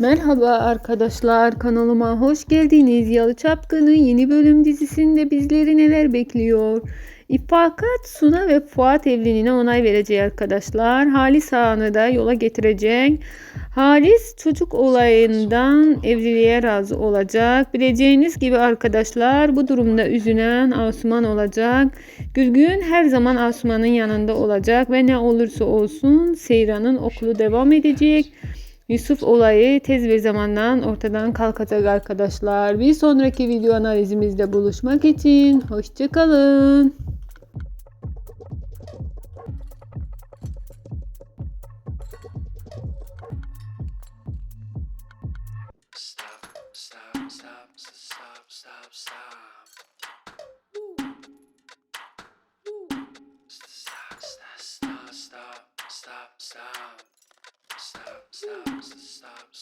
Merhaba arkadaşlar kanalıma hoş geldiniz. Yalı Çapkını yeni bölüm dizisinde bizleri neler bekliyor? İfakat, Suna ve Fuat evliliğine onay verecek arkadaşlar. Halis Ağa'nı da yola getirecek. Halis çocuk olayından evliliğe razı olacak. Bileceğiniz gibi arkadaşlar bu durumda üzülen Asuman olacak. Gülgün her zaman Asuman'ın yanında olacak ve ne olursa olsun Seyran'ın okulu devam edecek. Yusuf olayı tez bir zamandan ortadan kalkacak arkadaşlar. Bir sonraki video analizimizde buluşmak için hoşçakalın. stop, stop, stop. Stop. Stop.